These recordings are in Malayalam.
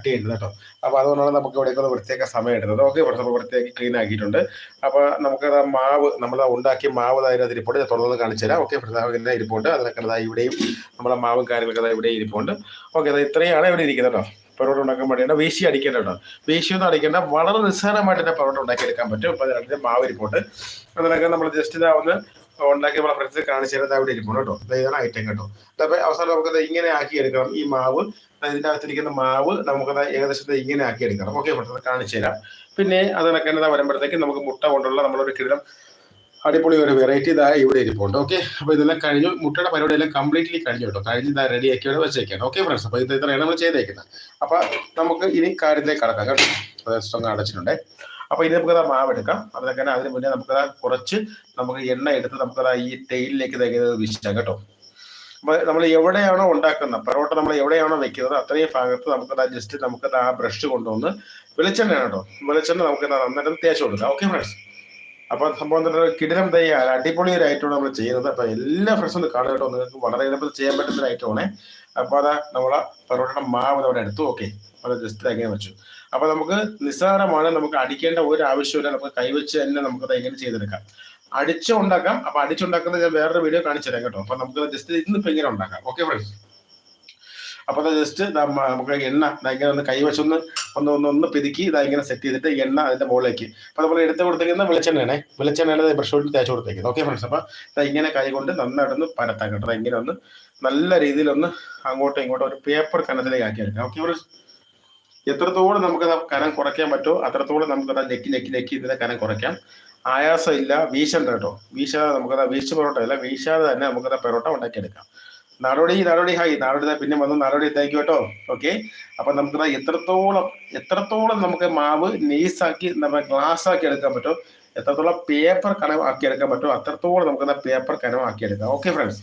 കട്ട് ചെയ്യുന്നത് കേട്ടോ. അപ്പോൾ അതുകൊണ്ടാണ് നമുക്ക് ഇവിടേക്ക് ഒന്ന് വൃത്തിയാക്കാൻ സമയം എടുത്തത്. ഓക്കെ അപ്പോൾ വൃത്തിയാക്കി ക്ലീൻ ആക്കിയിട്ടുണ്ട്. അപ്പോൾ നമുക്ക് മാവ് നമ്മൾ ഉണ്ടാക്കിയ മാവ് അതിനകത്ത് ഇരിപ്പുണ്ട്. ഞാൻ തുറന്ന് കാണിച്ചു തരാം. ഓക്കെ ഫ്രണ്ട്സ് ഇരിപ്പുണ്ട്. അതിനൊക്കെ ഇവിടെയും നമ്മളെ മാവും കാര്യങ്ങളൊക്കെ ഇവിടെ ഇരിപ്പുണ്ട്. ഓക്കെ അത് ഇത്രയാണ് ഇവിടെ ഇരിക്കുന്നത് കേട്ടോ. പെറോട്ട ഉണ്ടാക്കാൻ വേണ്ടിയാണ്. വീശി അടിക്കേണ്ട കേട്ടോ. ഒന്നും അടിക്കേണ്ട. വളരെ നിസ്സാരമായിട്ട് തന്നെ പൊറോട്ട ഉണ്ടാക്കിയെടുക്കാൻ പറ്റും. അപ്പോൾ അതിനകത്ത് മാവ് ഇരിപ്പുണ്ട്. അതിനൊക്കെ നമ്മൾ ജസ്റ്റ് ഇതാ ഒന്ന് ഉണ്ടാക്കി നമ്മളെ ഫ്രണ്ട്സ് കാണിച്ചു തരുന്നത് അവിടെ ഇരിപ്പുണ്ട് കേട്ടോ. ഇതാണ് ഐറ്റം കേട്ടോ. അപ്പോൾ അവസാനം നമുക്ക് ഇങ്ങനെ ആക്കി എടുക്കണം ഈ മാവ്. ദാ ഇതിന്റെ അകത്തിരിക്കുന്ന മാവ് നമുക്കത് ഏകദേശം ഇങ്ങനെ ആക്കി എടുക്കണം ഓക്കെ പെട്ടെന്ന് കാണിച്ചു തരാം. പിന്നെ അതിനൊക്കെ എന്താ വരുമ്പോഴത്തേക്ക് നമുക്ക് മുട്ട കൊണ്ടുള്ള നമ്മളൊരു കിടം അടിപൊളി ഒരു വെറൈറ്റി ഇതാ ഇവിടെ ഇരിപ്പുണ്ട്. ഓക്കെ അപ്പോൾ ഇതെല്ലാം കഴിഞ്ഞു. മുട്ടയുടെ പരിപാടി എല്ലാം കംപ്ലീറ്റ്ലി കഴിഞ്ഞു കേട്ടോ. കഴിഞ്ഞ് ഇതാ റെഡി ആക്കി ഇവിടെ വെച്ചേക്കാണ്. ഓക്കെ ഫ്രണ്ട്സ് അപ്പോൾ ഇത് ഇത്രയാണ് നമ്മൾ ചെയ്തേക്കുന്നത്. അപ്പോൾ നമുക്ക് ഇനി കാര്യത്തിലേക്ക് കടക്കാം കേട്ടോ. റെസ്റ്റോറന്റ് അടച്ചിട്ടുണ്ട്. അപ്പോൾ ഇനി നമുക്ക് മാവ് എടുക്കാം. അതിനൊക്കെ അതിന് മുന്നേ നമുക്ക് കുറച്ച് നമുക്ക് എണ്ണ എടുത്ത് നമുക്ക് ഈ തേയിലേക്ക് തേക്കുന്നത് വീശിച്ചാൽ കേട്ടോ. നമ്മൾ എവിടെയാണോ ഉണ്ടാക്കുന്നത് പൊറോട്ട നമ്മൾ എവിടെയാണോ വെക്കുന്നത് അത്രയും ഭാഗത്ത് നമുക്ക് ജസ്റ്റ് നമുക്ക് ആ ബ്രഷ് കൊണ്ടുവന്ന് വെളിച്ചെണ്ണ കേട്ടോ. വെളിച്ചെണ്ണ നമുക്ക് നന്നായിട്ട് തേച്ച് കൊടുക്കാം. ഓക്കെ ഫ്രണ്ട്സ് അപ്പൊ സംഭവം തന്നെ കിടിലം തയ്യാ അടിപൊളി ഒരു ഐറ്റമാണ് നമ്മൾ ചെയ്യുന്നത്. അപ്പൊ എല്ലാ ഫ്രണ്ട്സും ഒന്ന് കാണുക കേട്ടോ. നിങ്ങൾക്ക് വളരെ എളുപ്പത്തിൽ ചെയ്യാൻ പറ്റുന്ന ഒരു ഐറ്റമാണ് അപ്പൊ അതാ നമ്മളെ പൊറോട്ടയുടെ മാവ് അവിടെ എടുത്തു. ഓക്കെ അത് ജസ്റ്റ് അങ്ങനെ വെച്ചു. അപ്പൊ നമുക്ക് നിസ്സാരമാണ്. നമുക്ക് അടിക്കേണ്ട ഒരു ആവശ്യമില്ല നമുക്ക് കൈവച്ച് തന്നെ നമുക്ക് അത് എങ്ങനെ ചെയ്തെടുക്കാം. അടിച്ചുണ്ടാക്കാം. അപ്പൊ അടിച്ചുണ്ടാക്കുന്നത് ഞാൻ വേറൊരു വീഡിയോ കാണിച്ചു തരാം കേട്ടോ. അപ്പൊ നമുക്ക് ജസ്റ്റ് ഇന്നിപ്പോ ഇങ്ങനെ ഉണ്ടാക്കാം. ഓക്കെ ഫ്രണ്ട്സ് അപ്പൊ ജസ്റ്റ് നമുക്ക് എണ്ണ ഇങ്ങനെ ഒന്ന് കൈവശൊന്ന് ഒന്ന് ഒന്ന് ഒന്ന് പിതുക്കി ഇതാ ഇങ്ങനെ സെറ്റ് ചെയ്തിട്ട് എണ്ണ അതിന്റെ മുകളിലേക്ക്. അപ്പൊ നമ്മൾ എടുത്ത് കൊടുത്തേക്കുന്ന വെളിച്ചെണ്ണയാണ്. വെളിച്ചെണ്ണയാണ് ബ്രഷ് കൊണ്ട് തേച്ച് കൊടുത്തേക്കുന്നത്. ഓക്കെ ഫ്രണ്ട്സ് അപ്പൊ ഇതാ ഇങ്ങനെ കൈ കൊണ്ട് നന്നായിട്ടൊന്ന് പരത്താൻ കേട്ടോ. ഇങ്ങനെ ഒന്ന് നല്ല രീതിയിൽ ഒന്ന് അങ്ങോട്ടും ഇങ്ങോട്ടും ഒരു പേപ്പർ കനത്തിലേക്ക് ആക്കി എടുക്കാം. ഓക്കെ ഫ്രണ്ട്സ് എത്രത്തോളം നമുക്ക് കനം കുറയ്ക്കാൻ പറ്റുമോ അത്രത്തോളം നമുക്ക് ഞെക്കി ഞെക്കി ഞെക്കി ഇതിന്റെ കനം കുറയ്ക്കാം. ആയാസം ഇല്ല വീശണ്ട കേട്ടോ. വീശാതെ നമുക്കത് വീശ് പൊറോട്ട അല്ല വീശാതെ തന്നെ നമുക്കത് പൊറോട്ട ഉണ്ടാക്കിയെടുക്കാം. നാടോടി നാടോടി ഹായ്. നാടോടി പിന്നെ വന്ന് നാടോടി ഇതാക്കി കേട്ടോ. ഓക്കെ? അപ്പൊ നമുക്ക് എത്രത്തോളം എത്രത്തോളം നമുക്ക് മാവ് നെയ്സാക്കി നമ്മൾ ഗ്ലാസ് ആക്കി എടുക്കാൻ പറ്റും എത്രത്തോളം പേപ്പർ കനം ആക്കി എടുക്കാൻ പറ്റും അത്രത്തോളം നമുക്ക് പേപ്പർ കനം ആക്കി എടുക്കാം ഓക്കെ ഫ്രണ്ട്സ്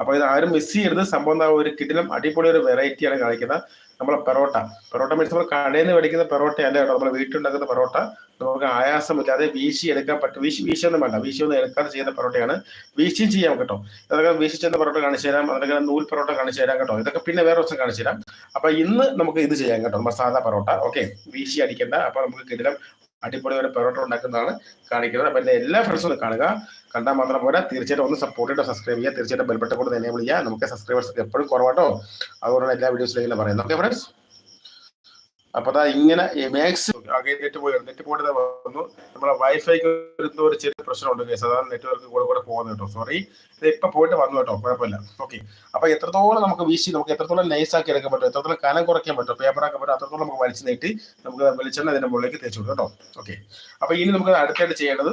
അപ്പൊ ഇത് ആരും മിസ് ചെയ്യരുത്. സംഭവം എന്താ ഒരു കിടിലം അടിപൊളി ഒരു വെറൈറ്റിയാണ് കാണിക്കുന്നത്. നമ്മളെ പെറോട്ട. പെറോട്ട മീൻസ് നമ്മൾ കടയിൽ നിന്ന് മേടിക്കുന്ന പെറോട്ട അല്ല കേട്ടോ. നമ്മൾ വീട്ടിലുണ്ടാക്കുന്ന പെറോട്ട. നമുക്ക് ആയാസമില്ലാതെ വീശി എടുക്കാൻ പറ്റും വീശി വീശിയൊന്നും വേണ്ട. വീശി ഒന്നും എടുക്കാതെ ചെയ്യുന്ന പൊറോട്ടയാണ്. വീശിയും ചെയ്യാം കേട്ടോ. അതൊക്കെ വീശി ചെന്ന പൊറോട്ട കാണിച്ചു തരാം. അതൊക്കെ നൂൽ പൊറോട്ട കാണിച്ചു തരാം കേട്ടോ. ഇതൊക്കെ പിന്നെ വേറെ ദിവസം കാണിച്ചു തരാം. അപ്പൊ ഇന്ന് നമുക്ക് ഇത് ചെയ്യാം കേട്ടോ. മസാല പൊറോട്ട. ഓക്കെ? വീശി അടിക്കേണ്ട. അപ്പൊ നമുക്ക് കിടിലം അടിപൊളി ഒരു പൊറോട്ട ഉണ്ടാക്കുന്നതാണ് കാണിക്കുന്നത്. അപ്പൊ എന്റെ എല്ലാ ഫ്രണ്ട്സും കാണുക. കണ്ടാൽ മാത്രം പോരാ. തീർച്ചയായിട്ടും ഒന്ന് സപ്പോർട്ട് ചെയ്തോ സബ്സ്ക്രൈബ് ചെയ്യുക. തീർച്ചയായിട്ടും ബെൽബട്ട കൂടെ തന്നെ വിളിക്കുക. നമുക്ക് സബ്സ്ക്രൈബേഴ്സ് എപ്പോഴും കുറവാട്ടോ. അതുകൊണ്ടാണ് എല്ലാ വീഡിയോസിലും ഇങ്ങനെ പറയുന്നത്. ഓക്കെ ഫ്രണ്ട്സ് അപ്പൊ അതാ ഇങ്ങനെ മാക്സ് നെറ്റ് പോയി നെറ്റ് പോയിട്ട് വന്നു. നമ്മളെ വൈഫൈക്ക് വരുന്ന ഒരു ചെറിയ പ്രശ്നമുണ്ട് കേസ് അതാണ് നെറ്റ്വർക്ക് കൂടെ കൂടെ പോകുന്നത് കേട്ടോ. സോറി ഇത് ഇപ്പൊ പോയിട്ട് വന്നു കേട്ടോ. കുഴപ്പമില്ല. ഓക്കെ അപ്പൊ എത്രത്തോളം നമുക്ക് വീശി നമുക്ക് എത്രത്തോളം നൈസ് ആക്കി എടുക്കാൻ പറ്റും എത്രത്തോളം കനം കുറയ്ക്കാൻ പറ്റും പേപ്പർ ആക്കാൻ പറ്റും അത്രത്തോളം നമുക്ക് വലിച്ചു നീട്ടി നമുക്ക് വെളിച്ചെണ്ണ അതിന്റെ മുകളിലേക്ക് തേച്ചു കൊടുക്കും കേട്ടോ. ഓക്കെ അപ്പൊ ഇനി നമുക്ക് അടുത്തായിട്ട് ചെയ്യേണ്ടത്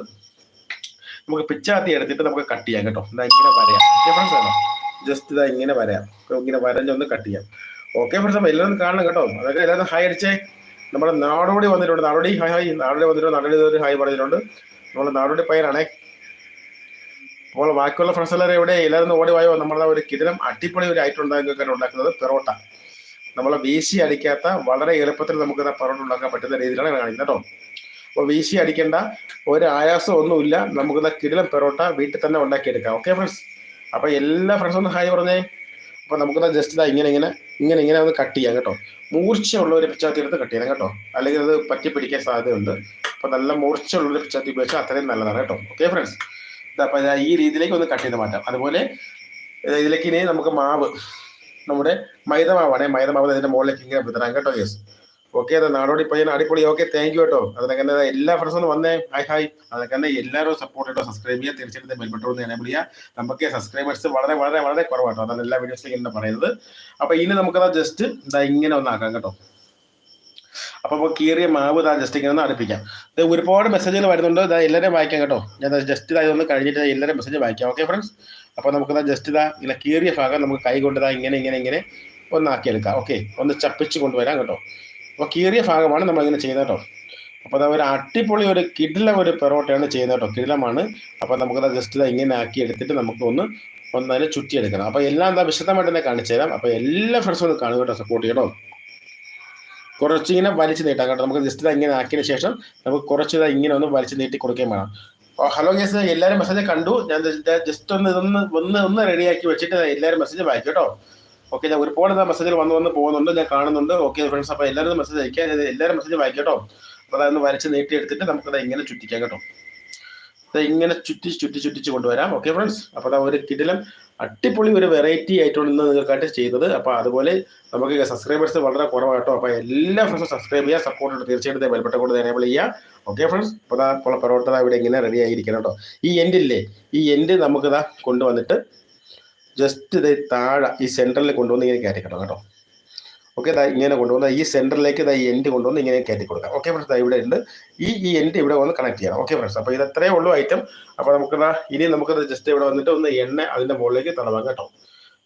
നമുക്ക് പിച്ചാത്തി എടുത്തിട്ട് നമുക്ക് കട്ട് ചെയ്യാം കേട്ടോ. ഇങ്ങനെ വരയാം. ജസ്റ്റ് ഇതാ ഇങ്ങനെ വരയാം. ഇങ്ങനെ വരഞ്ഞൊന്ന് കട്ട് ചെയ്യാം. ഓക്കെ ഫ്രണ്ട്സ് എല്ലാവരും കാണണം കേട്ടോ. അതൊക്കെ എല്ലാവരും ഹായ് അടിച്ചേ. നമ്മുടെ നാടോടി വന്നിട്ടുണ്ട്. നാടോടി ഹായ് ഹായ് നാടോടി വന്നിട്ടുണ്ട്. നാടോടി ഒരു ഹായ് പറഞ്ഞിട്ടുണ്ട്. നമ്മുടെ നാടോടി പയ്യനാണേ അപ്പോൾ ബാക്കിയുള്ള ഫ്രണ്ട്സ് എല്ലാവരും എവിടെ? എല്ലാവരും ഓടി വായോ. നമ്മുടെ ഒരു കിടനം അടിപൊളി ഒരു ഐറ്റം ഉണ്ടാക്കാൻ ഉണ്ടാക്കുന്നത്. പെറോട്ട. നമ്മളെ വീശി അടിക്കാത്ത വളരെ എളുപ്പത്തിൽ നമുക്ക് പെറോട്ട ഉണ്ടാക്കാൻ പറ്റുന്ന രീതിയിലാണ് കാണിക്കുന്നത് കേട്ടോ. അപ്പോൾ വീശി അടിക്കേണ്ട ഒരു ആയാസം ഒന്നുമില്ല നമുക്ക് കിടിലം പെറോട്ട വീട്ടിൽ തന്നെ ഉണ്ടാക്കിയെടുക്കാം. ഓക്കെ ഫ്രണ്ട്സ് അപ്പോൾ എല്ലാ ഫ്രണ്ട്സും ഹായ് പറഞ്ഞേ. അപ്പോൾ നമുക്ക് ജസ്റ്റ് ഇതാ ഇങ്ങനെ ഇങ്ങനെ. ഇങ്ങനെ ഇങ്ങനെ ഒന്ന് കട്ട് ചെയ്യാം കേട്ടോ. മൂർച്ചയുള്ള ഒരു പിച്ചാത്തി എടുത്ത് കട്ട് ചെയ്യണം കേട്ടോ. അല്ലെങ്കിൽ അത് പറ്റി പിടിക്കാൻ സാധ്യതയുണ്ട്. അപ്പൊ നല്ല മൂർച്ചയുള്ള ഒരു പിച്ചാത്തി ഉപയോഗിച്ചാൽ അത്രയും നല്ലതാണ് കേട്ടോ. ഓക്കെ ഫ്രണ്ട്സ് അപ്പൊ ഈ രീതിയിലേക്ക് ഒന്ന് കട്ട് ചെയ്ത് മാറ്റാം. അതുപോലെ ഇതിലേക്ക് ഇനി നമുക്ക് മാവ് നമ്മുടെ മൈദ മാവാണേ മൈദ മാവ് അതിന്റെ മുകളിലേക്ക് ഇങ്ങനെ വിതരാം കേട്ടോ യെസ് ഓക്കെ നാടോടി പയ്യൻ അടിപൊളി. ഓക്കെ താങ്ക് യു കേട്ടോ. അതൊക്കെ തന്നെ എല്ലാ ഫ്രണ്ട്സും വന്നേ. ഹായ് ഹായ് അതൊക്കെ തന്നെ എല്ലാവരും സപ്പോർട്ട് ചെയ്തോ സബ്സ്ക്രൈബ് ചെയ്യുക തീർച്ചയായിട്ടും ബട്ടൺ എനേബിൾ ചെയ്യുക നമുക്ക് സബ്സ്ക്രൈബേഴ്സ് വളരെ വളരെ വളരെ കുറവാട്ടോ. അതാണ് എല്ലാ വീഡിയോസിലും ഇങ്ങനെ പറയുന്നത്. അപ്പൊ ഇനി നമുക്കത് ജസ്റ്റ് ഇതാ ഇങ്ങനെ ഒന്നാക്കാം കേട്ടോ. അപ്പൊ അപ്പൊ കീറിയ മാവ് ഇതാ ജസ്റ്റ് ഇങ്ങനെ ഒന്ന് അടുപ്പിക്കാം. ഇത് ഒരുപാട് മെസ്സേജുകൾ വരുന്നുണ്ട്. ഇതാ എല്ലാവരെയും വായിക്കാം കേട്ടോ. ഞാൻ ജസ്റ്റ് ഇതായത് ഒന്ന് കഴിഞ്ഞിട്ട് എല്ലാവരും മെസ്സേജ് വായിക്കാം. ഓക്കെ ഫ്രണ്ട്സ് അപ്പൊ നമുക്കിതാ ജസ്റ്റ് ഇതാ ഇങ്ങനെ കീറിയ ഭാഗം നമുക്ക് കൈ കൊണ്ട് ഇതാ ഇങ്ങനെ ഇങ്ങനെ ഇങ്ങനെ ഒന്നാക്കിയെടുക്കാം ഓക്കെ ഒന്ന് ചപ്പിച്ച് കൊണ്ടുവരാം കേട്ടോ. അപ്പോൾ കീറിയ ഭാഗമാണ് നമ്മൾ ഇങ്ങനെ ചെയ്യുന്നത് കേട്ടോ. അപ്പോൾ അത് ഒരു അടിപൊളി ഒരു കിടില ഒരു പെറോട്ടയാണ് ചെയ്യുന്നത് കേട്ടോ. കിടിലമാണ്. അപ്പോൾ നമുക്കത് ജസ്റ്റ് ഇങ്ങനെ ആക്കി എടുത്തിട്ട് നമുക്കൊന്ന് ഒന്നതിനെ ചുറ്റിയെടുക്കണം. അപ്പോൾ എല്ലാം എന്താ വിശദമായിട്ട് തന്നെ കാണിച്ചു തരാം. അപ്പോൾ എല്ലാ ഫ്രണ്ട്സും ഒന്ന് കാണുക കേട്ടോ സപ്പോർട്ട് ചെയ്യണോ? കുറച്ച് ഇങ്ങനെ വലിച്ചു നീട്ടാം കേട്ടോ. നമുക്ക് ജസ്റ്റ് ഇങ്ങനെ ആക്കിയതിന് ശേഷം നമുക്ക് കുറച്ച് ഇങ്ങനെ ഒന്ന് വലിച്ചു നീട്ടി കൊടുക്കുകയും വേണം. ഹലോ ഗേസ് എല്ലാവരും മെസ്സേജ് കണ്ടു. ഞാൻ ജസ്റ്റ് ഒന്ന് ഇതൊന്ന് ഒന്ന് ഒന്ന് റെഡിയാക്കി വെച്ചിട്ട് എല്ലാവരും മെസ്സേജ് വായിക്കും കേട്ടോ. ഓക്കെ ഞാൻ ഒരുപാട് മെസ്സേജ് വന്ന് വന്ന് പോകുന്നുണ്ട് ഞാൻ കാണുന്നുണ്ട്. ഓക്കെ ഫ്രണ്ട്സ് അപ്പോൾ എല്ലാവരും മെസ്സേജ് അയക്കുക എല്ലാവരും മെസ്സേജ് വായിക്കാം കേട്ടോ. അപ്പോൾ അതൊന്ന് വരച്ച് നീട്ടി എടുത്തിട്ട് നമുക്കത് ഇങ്ങനെ ചുറ്റിക്കാം കേട്ടോ. ഇങ്ങനെ ചുറ്റി ചുറ്റി ചുറ്റിച്ച് കൊണ്ടുവരാം. ഓക്കെ ഫ്രണ്ട്സ് അപ്പോൾ അതാ ഒരു കിടിലം അടിപൊളി ഒരു വെറൈറ്റി ആയിട്ടാണ് ഇന്ന് നിങ്ങൾക്കായിട്ട് ചെയ്തത്. അപ്പോൾ അതുപോലെ നമുക്ക് സബ്സ്ക്രൈബേഴ്സ് വളരെ കുറവാട്ടോ അപ്പോൾ എല്ലാ ഫ്രണ്ട്സും സബ്സ്ക്രൈബ് ചെയ്യുക സപ്പോർട്ട് ഉണ്ട് തീർച്ചയായിട്ടും ബലപ്പെട്ട കൊണ്ട് എനേബിൾ ചെയ്യുക. ഓക്കെ ഫ്രണ്ട്സ് അപ്പോൾ ഇപ്പോൾ പൊറോട്ട ഇവിടെ ഇങ്ങനെ റെഡി ആയിരിക്കണം കേട്ടോ. ഈ എൻഡില്ലേ ഈ എൻഡ് നമുക്ക് ദാ കൊണ്ടുവന്നിട്ട് ജസ്റ്റ് ഇത് താഴെ ഈ സെന്ററിൽ കൊണ്ടുവന്ന് ഇങ്ങനെ കയറ്റി കിടക്കണം കേട്ടോ. ഓക്കെ ഇതാ ഇങ്ങനെ കൊണ്ടുവന്ന് ഈ സെന്ററിലേക്ക് ഇതാ ഈ എൻഡ് കൊണ്ടുവന്ന് ഇങ്ങനെ കയറ്റി കൊടുക്കാം. ഓക്കെ ഫ്രണ്ട്സ് ഇതാ ഇവിടെ ഉണ്ട്. ഈ ഈ എൻഡ് ഇവിടെ വന്ന് കണക്ട് ചെയ്യണം. ഓക്കെ ഫ്രണ്ട്സ് അപ്പോൾ ഇത് അത്രയേ ഉള്ളൂ ഐറ്റം അപ്പോൾ നമുക്ക് ഇനി നമുക്കത് ജസ്റ്റ് ഇവിടെ വന്നിട്ട് ഒന്ന് എണ്ണ അതിന്റെ മുകളിലേക്ക് തടവാം കേട്ടോ.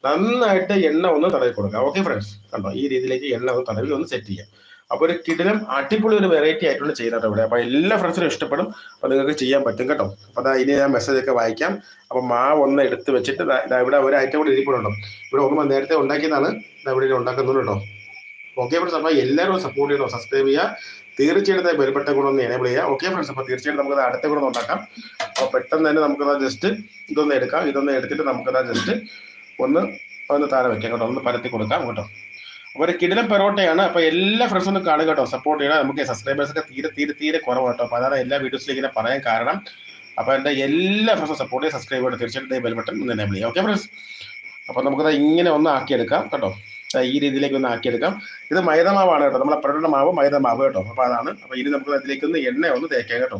നന്നായിട്ട് എണ്ണ ഒന്ന് തടവി കൊടുക്കാം ഓക്കെ ഫ്രണ്ട്സ് കണ്ടോ? ഈ രീതിയിലേക്ക് എണ്ണ ഒന്ന് തടവി ഒന്ന് സെറ്റ് ചെയ്യാം. അപ്പോൾ ഒരു കിടിലം അടിപൊളി ഒരു വെറൈറ്റി ആയിട്ടുള്ള ചെയ്യുന്നത് ഇവിടെ അപ്പോൾ എല്ലാ ഫ്രണ്ട്സിനും ഇഷ്ടപ്പെടും. അപ്പോൾ നിങ്ങൾക്ക് ചെയ്യാൻ പറ്റും കേട്ടോ. അപ്പോൾ അതാ ഇനി ഞാൻ മെസ്സേജ് ഒക്കെ വായിക്കാം. അപ്പോൾ മാവ് ഒന്ന് എടുത്ത് വെച്ചിട്ട് ഇവിടെ ഒരു ഐറ്റം കൂടി ഇരിപ്പുണ്ടോ ഇവിടെ ഒന്ന് നേരത്തെ ഉണ്ടാക്കിയതാണ്. ഇവിടെ ഉണ്ടാക്കുന്നുണ്ട് കേട്ടോ. ഓക്കെ ഫ്രണ്ട്സ് അപ്പോൾ എല്ലാവരും സപ്പോർട്ട് ചെയ്യണം. സബ്സ്ക്രൈബ് ചെയ്യുക. തീർച്ചയായിട്ടും ബെൽബട്ടൻ കൂടെ ഒന്ന് എനേബിൾ ചെയ്യുക. ഓക്കെ ഫ്രണ്ട്സ് അപ്പോൾ തീർച്ചയായിട്ടും നമുക്ക് അടുത്ത കൂടെ ഉണ്ടാക്കാം. അപ്പോൾ പെട്ടെന്ന് തന്നെ നമുക്ക് ജസ്റ്റ് ഇതൊന്ന് എടുക്കാം. ഇതൊന്ന് എടുത്തിട്ട് നമുക്ക് ജസ്റ്റ് ഒന്ന് ഒന്ന് താഴെ വെക്കാം കേട്ടോ. ഒന്ന് പരത്തി കൊടുക്കാം കേട്ടോ. ഒരു കിടിലം പെറോട്ടയാണ്. അപ്പൊ എല്ലാ ഫ്രണ്ട്സും ഒന്ന് കാണുക കേട്ടോ. സപ്പോർട്ട് ചെയ്യണം. നമുക്ക് സബ്സ്ക്രൈബേഴ്സ് ഒക്കെ തീരെ തീരെ തീരെ കുറവ് കേട്ടോ. അപ്പൊ അതാണ് എല്ലാ വീഡിയോസിലും ഇങ്ങനെ പറയാൻ കാരണം. അപ്പൊ എന്റെ എല്ലാ ഫ്രണ്ട്സും സപ്പോർട്ട് ചെയ്യാൻ സബ്സ്ക്രൈബ് ചെയ്യണം. തീർച്ചയായിട്ടും ബെൽ ബട്ടൺ ഒന്ന് എനേബിൾ ചെയ്യാം. ഓക്കെ ഫ്രണ്ട്സ് അപ്പൊ നമുക്കത് ഇങ്ങനെ ഒന്ന് ആക്കിയെടുക്കാം കേട്ടോ. ഈ രീതിയിലേക്ക് ഒന്ന് ആക്കിയെടുക്കാം. ഇത് മൈദമാവാണ് കേട്ടോ. നമ്മളെ പെറോട്ട മാവ് മൈദമാവ് കേട്ടോ. അപ്പൊ അതാണ്. അപ്പൊ ഇനി നമുക്ക് അതിലേക്ക് ഒന്ന് എണ്ണ ഒന്ന് തേക്കാം കേട്ടോ.